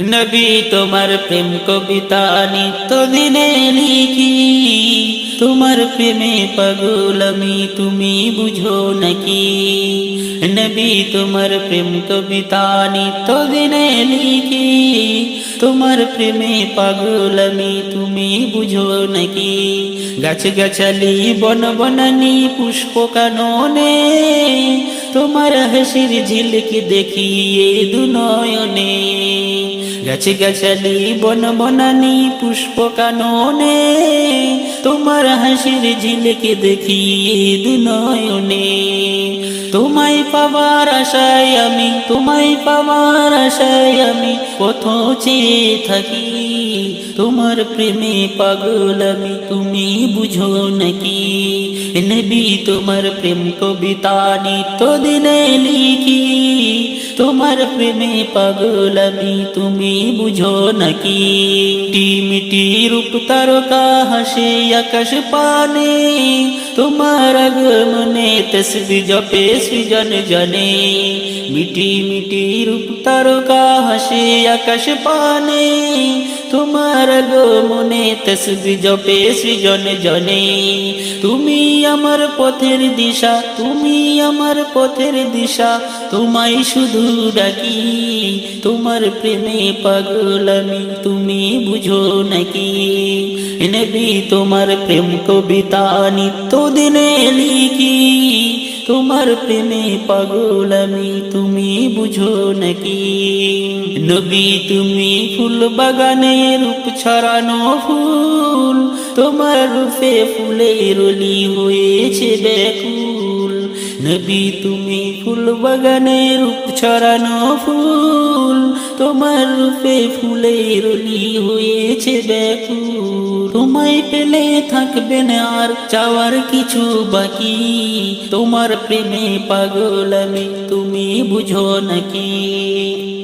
নবী তোমার প্রেম কবিতা নিত্য দিনে লিখি। তোমার প্রেমে পাগল আমি, তুমি বুঝো নাকি? নবী তোমার প্রেম কবিতা নিত্য দিনে লিখি। তোমার প্রেমে পাগল আমি, তুমি বুঝো নাকি? গাছ গাছালি বন বনানি পুষ্প কাননে তোমার হাসির ঝিলকে দেখিয়ে দুনয়নে। গাছে গাছালি বন বনানি পুষ্প কাননে তোমার হাসির ঝিলকে দেখিয়ে দুনয়নে। তোমায় পাবার আশায় আমি, তোমায় পাবার আশায় আমি কত চেয়ে থাকি। তোমার প্রেমে পাগল আমি, তুমি বুঝো নাকি? নবী তোমার প্রেম কবিতা নিত্য দিনে লিখি। তোমার প্রেমে পাগল আমি, তুমি বুঝো নাকি? টিমিটি রূপ তারকা হাসে আকাশ পানে, তোমার আগমনে তসবি জপে সৃজন জনে। মিটি মিটি রূপ তারকা হাসে আকাশ পানে, তোমার আগমনে তসবি জপে সৃজন জনে। তুমি আমার পথের দিশা, তুমি আমার পথের দিশা তোমায় শুধু ডাকি, তোমার প্রেমে পাগল আমি, তুমি বুঝো নাকি? নবী তোমার প্রেম কবিতা নিত্য দিনে লিখি, তোমার প্রেমে পাগল আমি, তুমি বুঝো নাকি? নবী তুমি ফুল বাগানে রূপ ছড়ানো ফুল, তোমার রূপে ফুলের রলি হয়েছে ব্যাকুল। নবী, তুমি ফুল বাগানে রূপ ছড়ানো ফুল। তোমার রূপে ফুলের হয়েছে ব্যাকুল। তোমায় পেলে থাকবে না আর চাওয়ার কিছু বাকি। তোমার প্রেমে পাগল আমি, তুমি বুঝো নাকি?